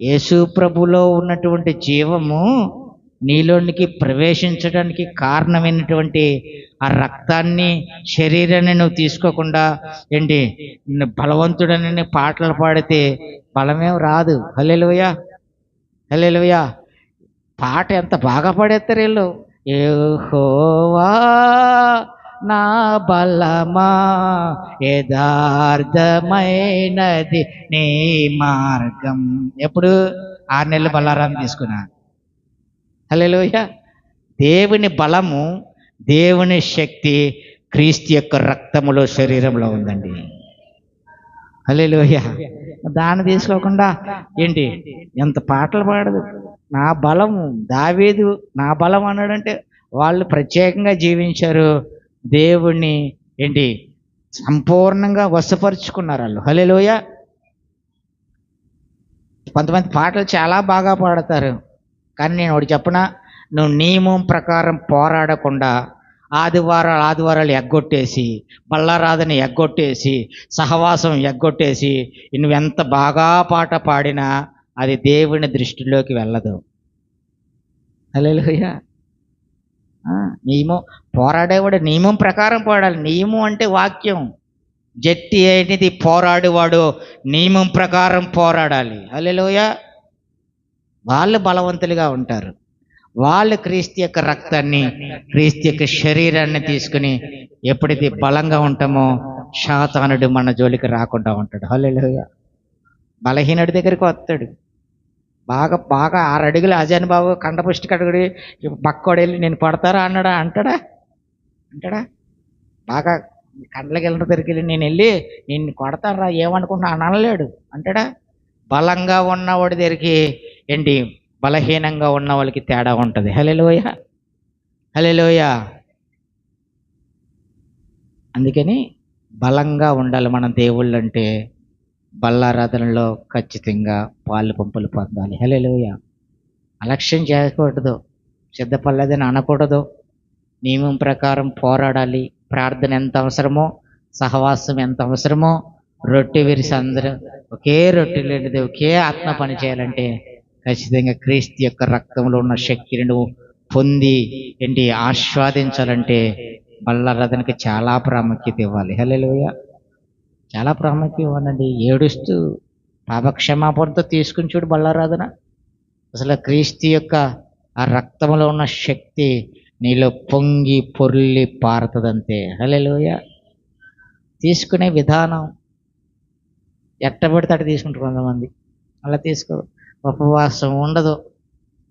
యేసు ప్రభులో ఉన్నటువంటి జీవము నీలోనికి ప్రవేశించడానికి కారణమైనటువంటి ఆ రక్తాన్ని శరీరాన్ని నువ్వు తీసుకోకుండా ఏంటి బలవంతుడని పాటలు పాడితే బలమేం రాదు. హల్లెలూయా. హల్లెలూయా. పాట ఎంత బాగా పాడేస్తారు వీళ్ళు? హోవా నా బలమా? యథార్థమైనది నీ మార్గం. ఎప్పుడు? ఆరు నెలలు బలారాన్ని తీసుకున్నా. హలో దేవుని బలము దేవుని శక్తి క్రీస్తు యొక్క రక్తములో శరీరంలో ఉందండి. హలోయ దాన్ని తీసుకోకుండా ఏంటి? ఎంత పాటలు పాడదు. నా బలము దావీదు నా బలం అన్నాడంటే వాళ్ళు ప్రత్యేకంగా జీవించారు. దేవుణ్ణి ఏంటి? సంపూర్ణంగా వశపరుచుకున్నారు వాళ్ళు. హలేలోయ కొంతమంది పాటలు చాలా బాగా పాడతారు. కానీ నేను ఒకటి చెప్పన? నువ్వు నియమం ప్రకారం పోరాడకుండా ఆదివారాలు ఆదివారాలు ఎగ్గొట్టేసి బల్లారాధని ఎగ్గొట్టేసి సహవాసం ఎగ్గొట్టేసి నువ్వెంత బాగా పాట పాడినా అది దేవుని దృష్టిలోకి వెళ్ళదు. అలెలుయ్యా నియమం పోరాడేవాడు నియమం ప్రకారం పోరాడాలి. నియమం అంటే వాక్యం. జట్టి అనేది పోరాడేవాడు నియమం ప్రకారం పోరాడాలి. అల్లెలోయ వాళ్ళు బలవంతులుగా ఉంటారు. వాళ్ళు క్రీస్తు యొక్క రక్తాన్ని క్రీస్తు యొక్క శరీరాన్ని తీసుకుని ఎప్పుడైతే బలంగా ఉంటామో శాతానుడు మన జోలికి రాకుండా ఉంటాడు. హలో బలహీనుడి దగ్గరికి వస్తాడు. బాగా బాగా ఆరు అడుగులు అజాన్ బాబు కండపుష్టి కడుగుడి పక్కోడు వెళ్ళి నేను కొడతారా అన్నాడా? అంటాడా? అంటాడా? బాగా కండ్లకి వెళ్ళిన దగ్గరికి వెళ్ళి నేను వెళ్ళి నిన్ను కొడతారా ఏమనుకుంటా అని అనలేడు. అంటాడా? బలంగా ఉన్నవాడి దగ్గరికి ఏంటి? బలహీనంగా ఉన్న వాళ్ళకి తేడా ఉంటుంది. హలెలోయ హలెలోయ అందుకని బలంగా ఉండాలి మన దేవుళ్ళు అంటే బల్లారాధనలో ఖచ్చితంగా పాలు పంపులు పొందాలి. హలోయ అలక్ష్యం చేయకూడదు. సిద్ధపడలేదని అనకూడదు. నియమం ప్రకారం పోరాడాలి. ప్రార్థన ఎంత అవసరమో సహవాసం ఎంత అవసరమో రొట్టె విరిసి అందరూ ఒకే రొట్టె లేనిది ఒకే ఆత్మ పని చేయాలంటే ఖచ్చితంగా క్రీస్తు యొక్క రక్తంలో ఉన్న శక్తిని నువ్వు పొంది ఏంటి? ఆస్వాదించాలంటే బల్లారాధనకి చాలా ప్రాముఖ్యత ఇవ్వాలి. హలోయ చాలా ప్రాముఖ్యం అనండి. ఏడుస్తూ పాపక్షమాపణతో తీసుకుని చూడు బల్లారాధన అసలు క్రీస్తు యొక్క ఆ రక్తంలో ఉన్న శక్తి నీలో పొంగి పొర్లి పారుతుందంతే. హలోయ తీసుకునే విధానం ఎట్టబడితే అటు తీసుకుంటారు కొంతమంది. అలా తీసుకో. ఉపవాసం ఉండదు.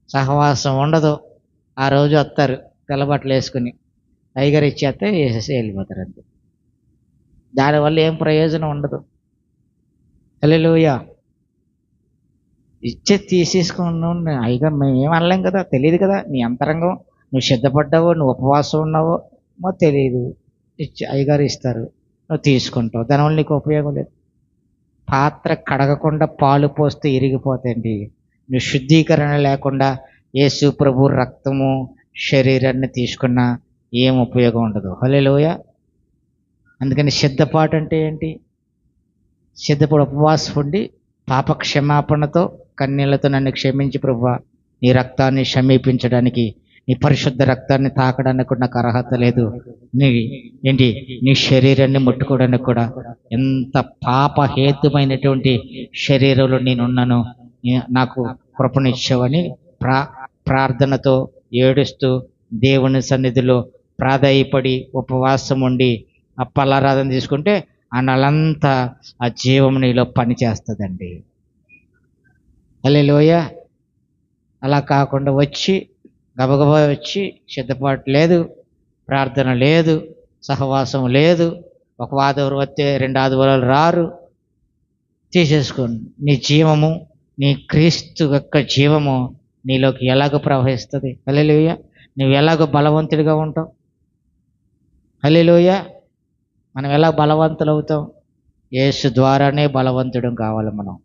సహవాసం ఉండదు. ఆ రోజు వస్తారు. తెల్లబట్టలు వేసుకుని. టైగర్ ఇచ్చేస్తే వేసేసి వెళ్ళిపోతారు అంతే. దానివల్ల ఏం ప్రయోజనం ఉండదు. హలోయ ఇచ్చే తీసేసుకున్నావు అయిగా మేము అనలేం కదా. తెలియదు కదా. నీ అంతరంగం. నువ్వు సిద్ధపడ్డావో నువ్వు ఉపవాసం ఉన్నావో మాకు తెలియదు ఇచ్చి అయ్యగారు ఇస్తారు. నువ్వు తీసుకుంటావు. దానివల్ల నీకు ఉపయోగం లేదు. పాత్ర కడగకుండా పాలు పోస్తే ఇరిగిపోతాయండి. నువ్వు శుద్ధీకరణ లేకుండా యేసు ప్రభు రక్తము శరీరాన్ని తీసుకున్నా ఏం ఉపయోగం ఉండదు. హలోయ అందుకని సిద్ధపాటు అంటే ఏంటి? సిద్ధపడి ఉపవాసం ఉండి పాప క్షమాపణతో కన్నీళ్ళతో నన్ను క్షమించి ప్రభు నీ రక్తాన్ని సమీపించడానికి నీ పరిశుద్ధ రక్తాన్ని తాకడానికి కూడా నాకు అర్హత లేదు. నీ ఏంటి? నీ శరీరాన్ని ముట్టుకోవడానికి కూడా ఎంత పాపహేతుమైనటువంటి శరీరంలో నేనున్నాను నాకు కృపనిచ్చావని ప్రా ప్రార్థనతో ఏడుస్తూ దేవుని సన్నిధిలో ప్రాధాయపడి ఉపవాసం ఉండి ఆ పల్లారాధన తీసుకుంటే ఆ నలంతా ఆ జీవం నీలో పని చేస్తుందండి. లోయ అలా కాకుండా వచ్చి గబగబా వచ్చి సిద్ధపాటు లేదు ప్రార్థన లేదు సహవాసం లేదు ఒక ఆదివారం వస్తే రెండు ఆదివారాలు రారు. తీసేసుకోండి. నీ జీవము నీ క్రీస్తు యొక్క జీవము నీలోకి ఎలాగ ప్రవహిస్తుంది? హల్లెలూయ. నువ్వు ఎలాగ బలవంతుడిగా ఉంటావు? హల్లెలూయ. మనం ఎలా బలవంతులు అవుతాం యేసు ద్వారానే బలవంతుడం కావాలి మనం.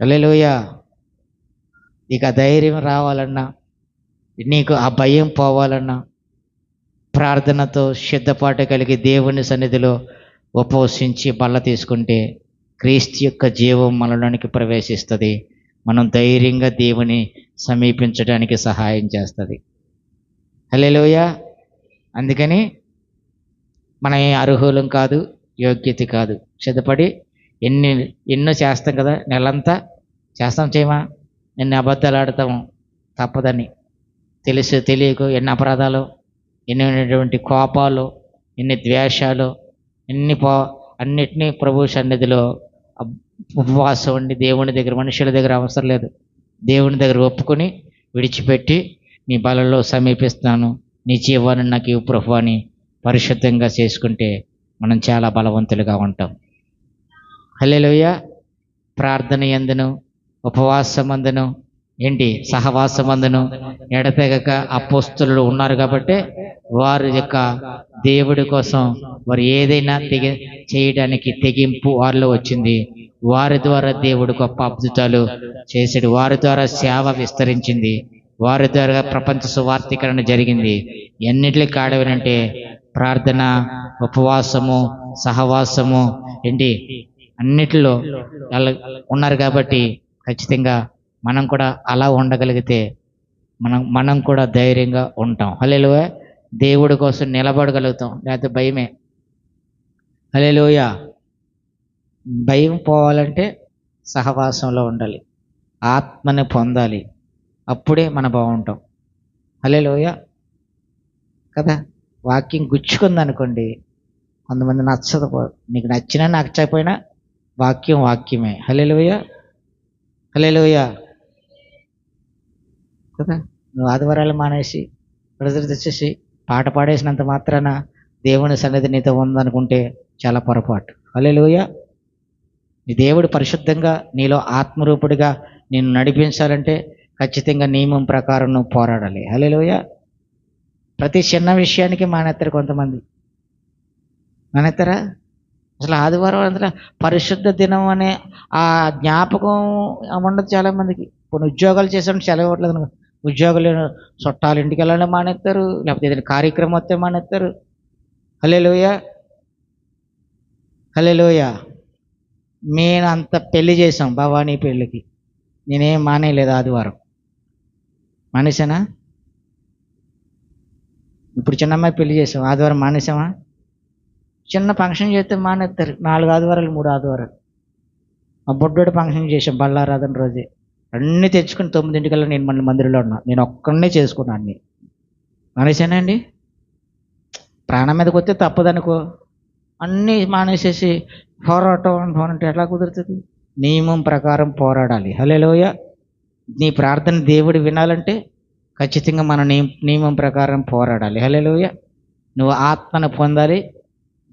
హల్లెలూయ. నీకు ఆ ధైర్యం రావాలన్నా నీకు ఆ భయం పోవాలన్నా ప్రార్థనతో సిద్ధపాటు కలిగి దేవుని సన్నిధిలో ఉపవసించి బల్ల తీసుకుంటే క్రీస్తు యొక్క జీవం మనలోనికి ప్రవేశిస్తుంది. మనం ధైర్యంగా దేవుని సమీపించడానికి సహాయం చేస్తుంది. హలోయ అందుకని మన అర్హులం కాదు యోగ్యత కాదు. సిద్ధపడి ఎన్ని ఎన్నో చేస్తాం కదా నెలంతా చేస్తాం చేయమా? ఎన్ని అబద్ధాలు ఆడతాం తప్పదని తెలుసు తెలియకు. ఎన్ని అపరాధాలు ఎన్ని కోపాలు ఎన్ని ద్వేషాలు ఎన్ని పో అన్నిటినీ ప్రభు సన్నిధిలో ఉపవాసం ఉండి దేవుని దగ్గర మనుషుల దగ్గర అవసరం లేదు. దేవుని దగ్గర ఒప్పుకొని విడిచిపెట్టి నీ బలలో సమీపిస్తున్నాను. నీ జీవాన్ని నాకు ఇవ్వు ప్రభు అని పరిశుద్ధంగా చేసుకుంటే మనం చాలా బలవంతులుగా ఉంటాం. హల్లెలూయ. ప్రార్థన ఎందును? ఉపవాసమందును ఏంటి? సహవాసమందును ఎడతెగక అపోస్తులు ఉన్నారు కాబట్టి వారి యొక్క దేవుడి కోసం వారు ఏదైనా తెగ చేయడానికి తెగింపు వారిలో వచ్చింది. వారి ద్వారా దేవుడు గొప్ప అద్భుతాలు చేసాడు వారి ద్వారా సేవ విస్తరించింది. వారి ద్వారా ప్రపంచ సువార్థీకరణ జరిగింది. ఎన్నిట్లకి కాడవనంటే ప్రార్థన ఉపవాసము సహవాసము ఏంటి? అన్నిటిలో ఉన్నారు కాబట్టి ఖచ్చితంగా మనం కూడా అలా ఉండగలిగితే మనం మనం కూడా ధైర్యంగా ఉంటాం. హలేలువ దేవుడి కోసం నిలబడగలుగుతాం. లేకపోతే భయమే. హలేలుయ భయం పోవాలంటే సహవాసంలో ఉండాలి. ఆత్మని పొందాలి. అప్పుడే మన బాగుంటాం. హలేలుయ కదా? వాక్యం గుచ్చుకుంది అనుకోండి కొంతమంది నచ్చదు నీకు నచ్చినా నచ్చకపోయినా వాక్యం వాక్యమే. హలేలుయ హలేలుయ కదా? నువ్వు ఆదివారాలు మానేసి ప్రజలు తెచ్చేసి పాట పాడేసినంత మాత్రాన దేవుని సన్నిధి నీతో ఉందనుకుంటే చాలా పొరపాటు. హలేలుయ నీ దేవుడు పరిశుద్ధంగా నీలో ఆత్మరూపుడిగా నిన్ను నడిపించాలంటే ఖచ్చితంగా నియమం ప్రకారం నువ్వు పోరాడాలి. హలేలుయ ప్రతి చిన్న విషయానికి మానేస్తారు కొంతమంది. మానేస్తారా అసలు ఆదివారం అంతా పరిశుద్ధ దినం అనే ఆ జ్ఞాపకం ఉండదు చాలా మందికి కొన్ని ఉద్యోగాలు చేసాం సెలవు ఇవ్వట్లేదు అనుకో. ఉద్యోగులు చుట్టాలు ఇంటికి వెళ్ళాలని మానేస్తారు లేకపోతే ఏదైనా కార్యక్రమం వస్తే మానేస్తారు హలే లోయ హలే లోయ నేను అంత పెళ్ళి చేసాం భవానీ పెళ్ళికి నేనేం మానేయలేదు ఆదివారం. మానేసానా ఇప్పుడు చిన్న అమ్మాయి పెళ్ళి చేసాం ఆదివారం మానేసామా చిన్న ఫంక్షన్ చేస్తే మానేస్తారు. నాలుగు ఆదివారాలు మూడు ఆదివారాలు. మా బొడ్డోడు ఫంక్షన్ చేసాం బళ్ళారాధన రోజే. అన్నీ తెచ్చుకుని తొమ్మిదింటికల్లా నేను మళ్ళీ మందిరంలో ఉన్నా. నేను ఒక్కడనే చేసుకున్నా అన్ని. మానేసానండి? ప్రాణం మీదకి వస్తే తప్పదనుకో. అన్నీ మానేసేసి పోరాటం అంటే ఎట్లా కుదురుతుంది? నియమం ప్రకారం పోరాడాలి. హలోయ నీ ప్రార్థన దేవుడు వినాలంటే ఖచ్చితంగా మన నియమం ప్రకారం పోరాడాలి. హలోయ నువ్వు ఆత్మను పొందాలి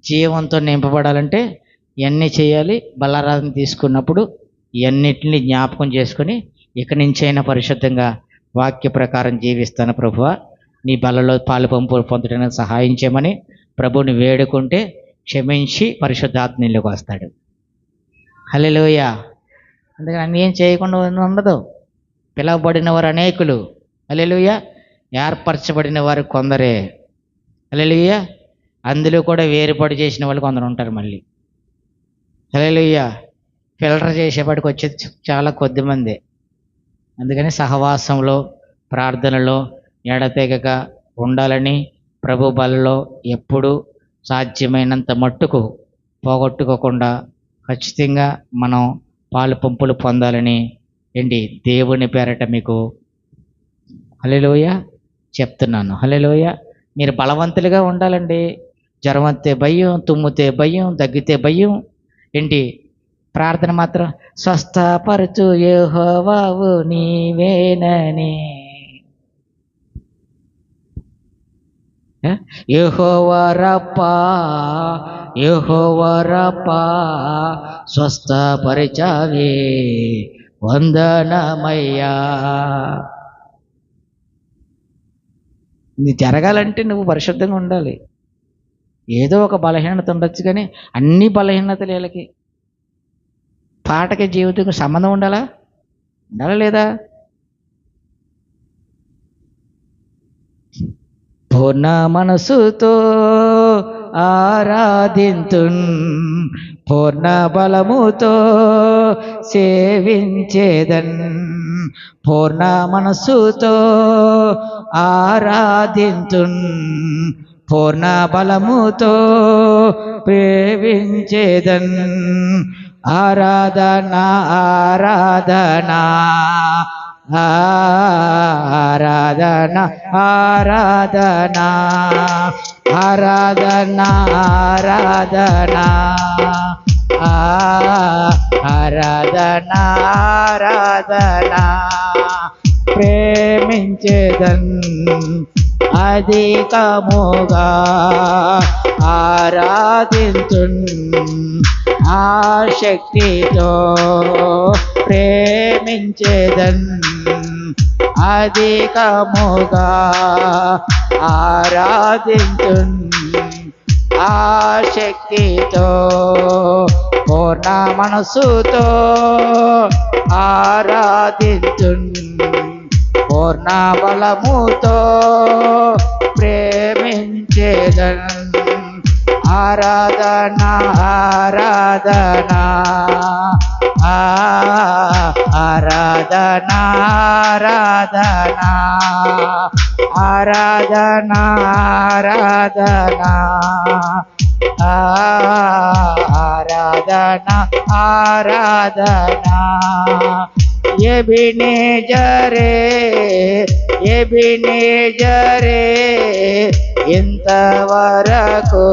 జీవంతో నింపబడాలంటే ఇవన్నీ చేయాలి బలారాధన తీసుకున్నప్పుడు ఇవన్నిటిని జ్ఞాపకం చేసుకొని ఇక్కడి నుంచైనా పరిశుద్ధంగా వాక్య ప్రకారం జీవిస్తాను ప్రభువ. నీ బలలో పాలు పంపు పొందడానికి సహాయం చేయమని ప్రభుని వేడుకుంటే క్షమించి పరిశుద్ధాత్మలోకి వస్తాడు. హలోయ అందుకని అన్ని ఏం చేయకుండా ఉండదు. పిలవబడిన వారు అనేకులు. అలెలుయ ఏర్పరచబడిన వారు కొందరే. అలెలుయ అందులో కూడా వేరుపాటు చేసిన వాళ్ళు కొందరు ఉంటారు మళ్ళీ. హలోయ ఫిల్టర్ చేసేపాటికి వచ్చేది చాలా కొద్ది మంది. అందుకని సహవాసంలో ప్రార్థనలో ఎడతెగక ఉండాలని ప్రభు బలలో ఎప్పుడు సాధ్యమైనంత మట్టుకు పోగొట్టుకోకుండా ఖచ్చితంగా మనం పాలు పంపులు పొందాలని ఏంటి దేవుని పేరట మీకు హలోయ చెప్తున్నాను. హలోయ మీరు బలవంతులుగా ఉండాలండి. జ్వరం వస్తే భయం తుమ్మితే భయం దగ్గితే భయం. ఏంటి? ప్రార్థన మాత్రం స్వస్థపరచు యెహోవావు నీవేనని. యహోవరప్పా యహోవరప్పా స్వస్థపరిచావే వందనమయ్యా. ఇది జరగాలంటే నువ్వు పరిశుద్ధంగా ఉండాలి. ఏదో ఒక బలహీనత ఉండొచ్చు కానీ అన్ని బలహీనతలు వీళ్ళకి. పాటకి జీవితంకి సంబంధం ఉండాలా? ఉండాలా లేదా? పూర్ణ మనసుతో ఆరాధింతున్ పూర్ణ బలముతో సేవించేదన్. పూర్ణ మనస్సుతో ఆరాధింతున్. పూర్ణ బలముతో ప్రేమించేదన్. ఆరాధన ఆరాధన ఆరాధన ఆరాధన ఆరాధన ఆరాధన ఆ రాధనా రాధనా ప్రేమించేదన్ అధికముగా ఆరాధించు ఆ శక్తితో ప్రేమించేదన్ అధికముగా ఆరాధించు ఆ శక్తితో పూర్ణ మనసుతో ఆరాధించున్. పూర్ణ బలముతో ప్రేమించేదన్. ఆరాధన ఆరాధనా. ఆరాధనా ఆరాధనా ఆరాధనా ఆరాధనా ఆరాధనా ఆరాధనా ఆరాధన. ఎబినే జరే ఎబినే జరే ఇంతవరకు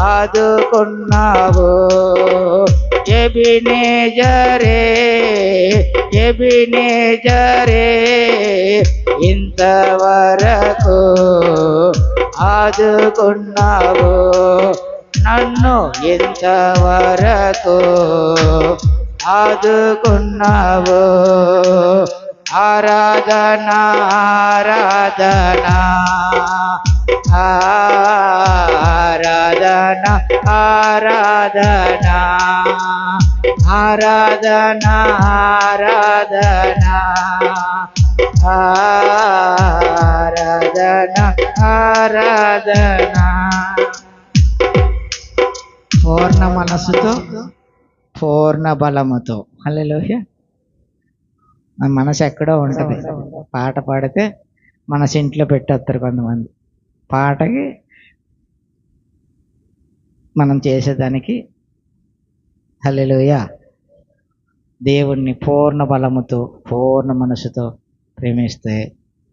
ఆదుకున్నావు? ఎబినేజరే ఎబినేజరే ఇంతవరకు ఆదుకున్నావు. నన్ను ఇంతవరకు ఆదుకున్నావు. ఆరాధన ఆరాధనా ఆరాధన ఆరాధన ఆరాధన ఆరాధన ఆరాధన ఆరాధన. పూర్ణ మనసుతో పూర్ణ బలముతో. మన మనసు ఎక్కడో ఉంటుంది. పాట పాడితే మనసు ఇంట్లో పెట్టేస్తారు కొంతమంది. పాటకి మనం చేసేదానికి హల్లెలూయా. దేవుణ్ణి పూర్ణ బలముతో పూర్ణ మనసుతో ప్రేమిస్తే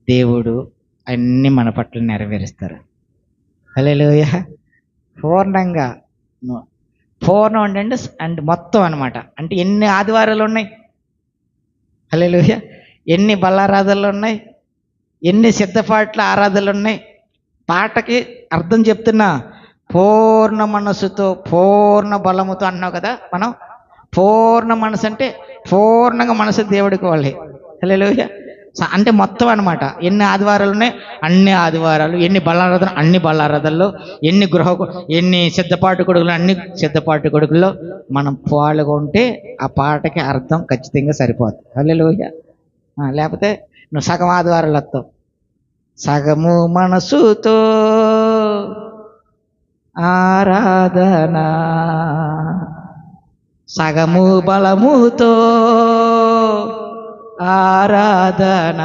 దేవుడు అన్ని మన పట్ల నెరవేరుస్తారు. హల్లెలూయా. పూర్ణంగా పూర్ణం అంటే అండ్ మొత్తం అనమాట అంటే ఎన్ని ఆదివారాలు ఉన్నాయి? హల్లెలూయా. ఎన్ని బల్లారాధనలు ఉన్నాయి? ఎన్ని సిద్ధపాట్ల ఆరాధనలు ఉన్నాయి? పాటకి అర్థం చెప్తున్నా. పూర్ణ మనసుతో పూర్ణ బలముతో అన్నావు కదా మనం? పూర్ణ మనసు అంటే పూర్ణంగా మనసు దేవుడికి వాళ్ళే. హల్లెలూయా. అంటే మొత్తం అన్నమాట. ఎన్ని ఆదివారాలు ఉన్నాయి? అన్ని ఆదివారాలు. ఎన్ని బల్లారాధన అన్ని బల్లారాధనలు ఎన్ని గృహ ఎన్ని సిద్ధపాటు కొడుకులు అన్ని సిద్ధపాటు కొడుకుల్లో మనం పాల్గొంటే ఆ పాటకి అర్థం ఖచ్చితంగా సరిపోతుంది హల్లెలూయా. ఆ, లేకపోతే నువ్వు సగం ఆదివారాలు వస్తావు. సగము మనసుతో ఆరాధన సగము బలముతో ఆరాధన.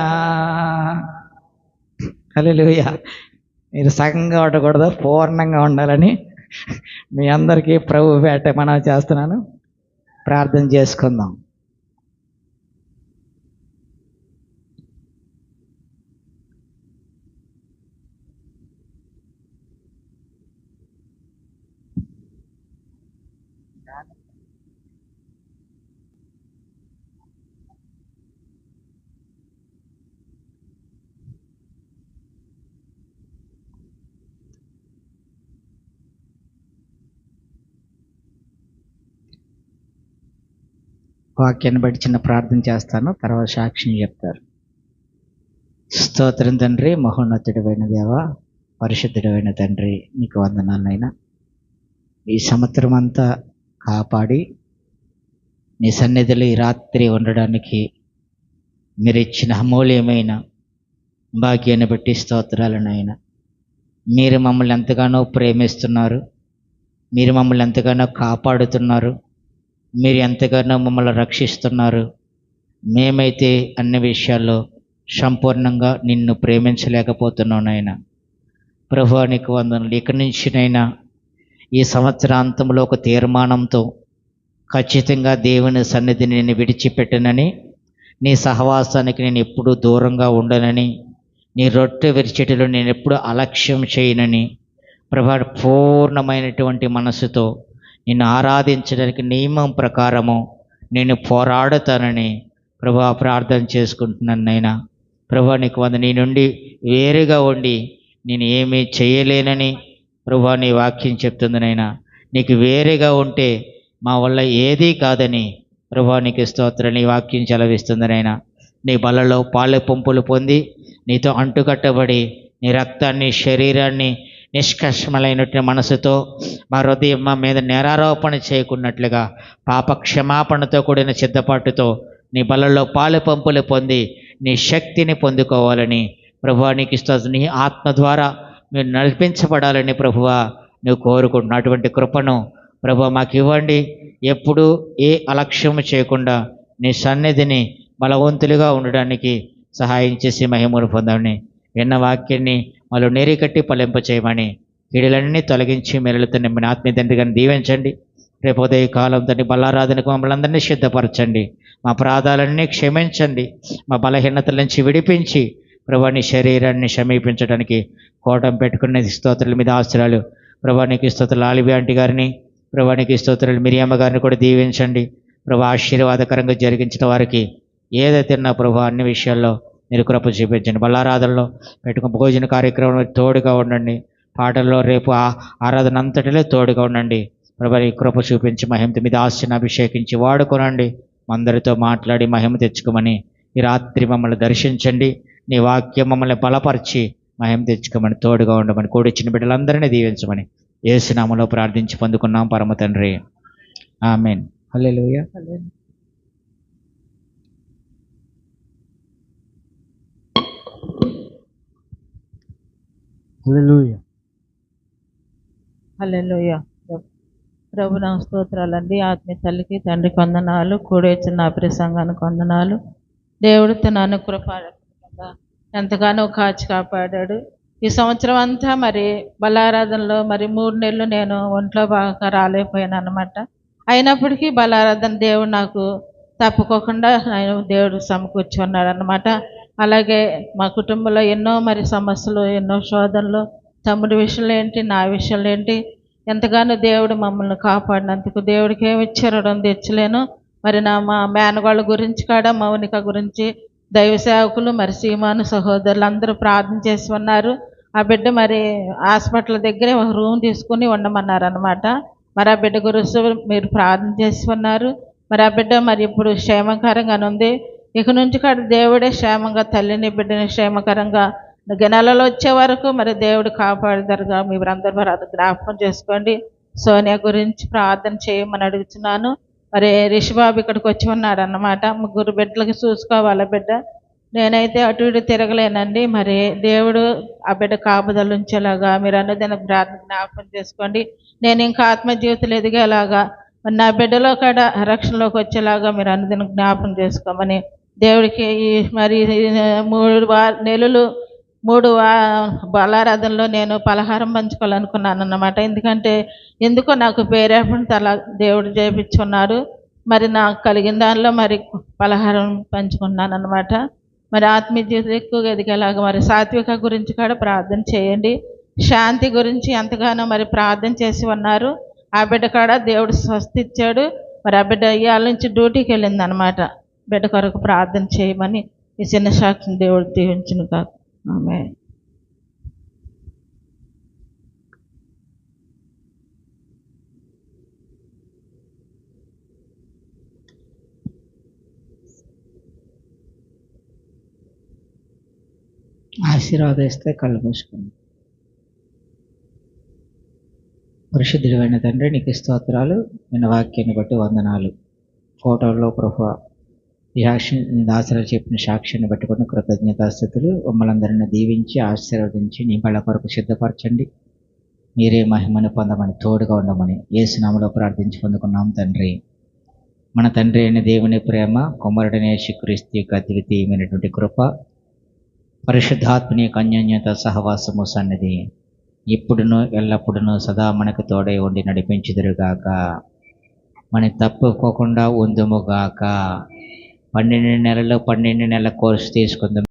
హల్లెలూయా. మీరు సగంగా ఉండకూడదు పూర్ణంగా ఉండాలని మీ అందరికీ ప్రభు వేట మనం చేస్తున్నాను. ప్రార్థన చేసుకుందాం. వాక్యాన్ని బట్టి చిన్న ప్రార్థన చేస్తాను. తర్వాత సాక్ష్యం చెప్తారు. స్తోత్రం తండ్రి మహోన్నతుడమైన దేవ పరిశుద్ధుడమైన తండ్రి నీకు వందనాలైనా ఈ సంవత్సరం అంతా కాపాడి నీ సన్నిధిలో ఈ రాత్రి ఉండడానికి మీరు ఇచ్చిన అమూల్యమైన భాగ్యాన్ని బట్టి స్తోత్రాలనైనా మీరు మమ్మల్ని ఎంతగానో ప్రేమిస్తున్నారు మీరు మమ్మల్ని ఎంతగానో కాపాడుతున్నారు మీరు ఎంతగానో మమ్మల్ని రక్షిస్తున్నారు. మేమైతే అన్ని విషయాల్లో సంపూర్ణంగా నిన్ను ప్రేమించలేకపోతున్నాం నాయన. ప్రభు నీకు వందనలు. ఇక్కడి నుంచినైనా ఈ సంవత్సరాంతంలో ఒక తీర్మానంతో ఖచ్చితంగా దేవుని సన్నిధిని నేను విడిచిపెట్టనని నీ సహవాసానికి నేను ఎప్పుడూ దూరంగా ఉండనని నీ రొట్టె విరిచెటిలో నేను ఎప్పుడూ అలక్ష్యం చేయనని ప్రభా పూర్ణమైనటువంటి మనసుతో నిన్ను ఆరాధించడానికి నియమం ప్రకారము నేను పోరాడుతానని ప్రభా ప్రార్థన చేసుకుంటున్నాను నైనా ప్రభా నీకు వంద నీ నుండి వేరుగా ఉండి నేను ఏమీ చేయలేనని ప్రభా నీ వాక్యం చెప్తుంది నైనా నీకు వేరేగా ఉంటే మా వల్ల ఏదీ కాదని ప్రభా నీకు స్తోత్ర నీ వాక్యం చలవిస్తుంది నైనా నీ బలలో పాలు పంపులు పొంది నీతో అంటుకట్టబడి నీ రక్తాన్ని శరీరాన్ని నిష్కర్షమలైనటువంటి మనసుతో మా హృదయం మా మీద నేరారోపణ చేయకున్నట్లుగా పాప క్షమాపణతో కూడిన సిద్ధపాటుతో నీ బలలో పాలు పంపులు పొంది నీ శక్తిని పొందుకోవాలని ప్రభువా నీకు ఇస్తుంది నీ ఆత్మ ద్వారా మీరు నడిపించబడాలని ప్రభువా నువ్వు కోరుకుంటున్న అటువంటి కృపను ప్రభు మాకు ఇవ్వండి. ఎప్పుడూ ఏ అలక్ష్యము చేయకుండా నీ సన్నిధిని బలవంతులుగా ఉండడానికి సహాయం చేసి మహిమను పొందామని విన్న వాక్యాన్ని మళ్ళీ నేరికట్టి పలింప చేయమని కీడులన్నీ తొలగించి మెరలుతో నిమ్మిన ఆత్మీయ తండ్రి గారిని దీవించండి. రేపు ఉదయ కాలం తండ్రి బలారాధనకు మమ్మల్ని అందరినీ సిద్ధపరచండి. మా ప్రాధాలన్నీ క్షమించండి. మా బలహీనతల నుంచి విడిపించి ప్రభాని శరీరాన్ని సమీపించడానికి కోటం పెట్టుకునే స్తోత్రుల మీద ఆశ్రయాలు ప్రభానికి స్తోత్రులు ఆలివి ఆంటీ గారిని ప్రభానికి స్తోత్రులు మిరియమ్మ గారిని కూడా దీవించండి. ప్రభా ఆశీర్వాదకరంగా జరిగించిన వారికి ఏదైతే నా ప్రభు అన్ని విషయాల్లో మీరు కృప చూపించండి. బల్లారాధనలో పెట్టుకుని భోజన కార్యక్రమంలో తోడుగా ఉండండి. పాటల్లో రేపు ఆ ఆరాధన అంతటిలో తోడుగా ఉండండి. ప్రభు కృప చూపించి మహిమత మీద ఆశను అభిషేకించి వాడుకోనండి. అందరితో మాట్లాడి మహిమ తెచ్చుకోమని ఈ రాత్రి మమ్మల్ని దర్శించండి. నీ వాక్యం మమ్మల్ని బలపరిచి మహిమ తెచ్చుకోమని తోడుగా ఉండమని కూడిచ్చిన బిడ్డలందరినీ దీవించమని ఏసునామలో ప్రార్థించి పొందుకున్నాం పరమ తండ్రి. ఆమెన్. హలో హల్లెలూయా. హల్లెలూయ. ప్రభు నా స్తోత్రాలండి. ఆత్మీయ తల్లికి తండ్రి కొందనాలు కూడి నా ప్రసంగానికి సంఘానికి వందనాలు. దేవుడు తన కృప ఎంతగానో కాచి కాపాడాడు. ఈ సంవత్సరం అంతా మరి బలారాధనలో మరి మూడు నెలలు నేను ఒంట్లో బాగా రాలేకపోయాను అనమాట అయినప్పటికీ బలారాధన దేవుడు నాకు తప్పుకోకుండా నేను దేవుడు సమకూర్చి ఉన్నాడు అనమాట అలాగే మా కుటుంబంలో ఎన్నో మరి సమస్యలు ఎన్నో శోధనలు. తమ్ముడి విషయంలో ఏంటి నా విషయంలో ఏంటి? ఎంతగానో దేవుడు మమ్మల్ని కాపాడినందుకు దేవుడికి ఏమి ఇచ్చారో తెచ్చలేను. మరి నా మా మేనగాళ్ళ గురించి కాడ మౌనిక గురించి దైవ సేవకులు మరి సీమాను సహోదరులు అందరూ ప్రార్థన చేసి ఉన్నారు. ఆ బిడ్డ మరి హాస్పిటల్ దగ్గరే ఒక రూమ్ తీసుకుని ఉండమన్నారు అనమాట మరి ఆ బిడ్డ గురించి మీరు ప్రార్థన చేసి ఉన్నారు. మరి ఆ బిడ్డ మరి ఇప్పుడు క్షేమకరంగానే ఉంది. ఇక నుంచి కాడ దేవుడే క్షేమంగా తల్లిని బిడ్డని క్షేమకరంగా నెలలో వచ్చే వరకు మరి దేవుడు కాపాడుతారుగా. మీరందరూ మరి అది జ్ఞాపకం చేసుకోండి. సోనియా గురించి ప్రార్థన చేయమని అడుగుతున్నాను. మరి రిషిబాబు ఇక్కడికి వచ్చి ఉన్నాడు అన్నమాట ముగ్గురు బిడ్డలకి చూసుకోవాలి ఆ బిడ్డ? నేనైతే అటు ఇటు తిరగలేనండి. మరి దేవుడు ఆ బిడ్డ కాపుదలు ఉంచేలాగా మీరు అన్నదిన ప్రార్థన జ్ఞాపకం చేసుకోండి. నేను ఇంకా ఆత్మజీవితంలో ఎదిగేలాగా నా బిడ్డలో కాడ రక్షణలోకి వచ్చేలాగా మీరు అన్నదిన జ్ఞాపకం చేసుకోమని దేవుడికి ఈ మరి మూడు వా నెలలు మూడు వా బలారాధనలో నేను పలహారం పంచుకోవాలనుకున్నాను అన్నమాట ఎందుకంటే ఎందుకో నాకు పేరేపంతో తల దేవుడు చేపించున్నారు మరి నాకు కలిగిన దానిలో మరి పలహారం పంచుకున్నాను అనమాట మరి ఆత్మీయ ఎక్కువగా ఎదిగేలాగా మరి సాత్విక గురించి కూడా ప్రార్థన చేయండి. శాంతి గురించి ఎంతగానో మరి ప్రార్థన చేసి ఉన్నారు. ఆ బిడ్డ కాడ దేవుడు స్వస్తిచ్చాడు మరి ఆ బిడ్డ ఇవాళ నుంచి డ్యూటీకి వెళ్ళింది అనమాట బిడ్డ కొరకు ప్రార్థన చేయమని ఈ చిన్న సాక్షిని దేవుడు దీవించును కాక ఆమె ఆశీర్వాదిస్తే కళ్ళు మూసుకుంది. పరిశుద్ధుడైన తండ్రి నీకు స్తోత్రాలు. నిన్న వాక్యాన్ని బట్టి వందనాలు. ఫోటోల్లో ప్రభు ఈ సాక్షి దాసరాలు చెప్పిన సాక్షిని బట్టుకుని కృతజ్ఞతాస్థుతులు. మమ్మల్ని దీవించి ఆశీర్వదించి నీ బళ్ళ కొరకు సిద్ధపరచండి. మీరే మహిమను పొందమని తోడుగా ఉండమని ఏసునామలో ప్రార్థించి పొందుకున్నాం తండ్రి. మన తండ్రి అయిన దేవుని ప్రేమ కుమారుడనే శిక్రీస్తు యొక్క అద్వితీయమైనటువంటి కృప పరిశుద్ధాత్మని యొక్క అన్యోన్యత సహవాసము సన్నిధి ఇప్పుడును ఎల్లప్పుడును సదా మనకు తోడై ఉండి నడిపించుదురుగాక. మన తప్పుకోకుండా ఉందుముగాక. పన్నెండు నెలల్లో పన్నెండు నెలల కోర్సు తీసుకుందాం.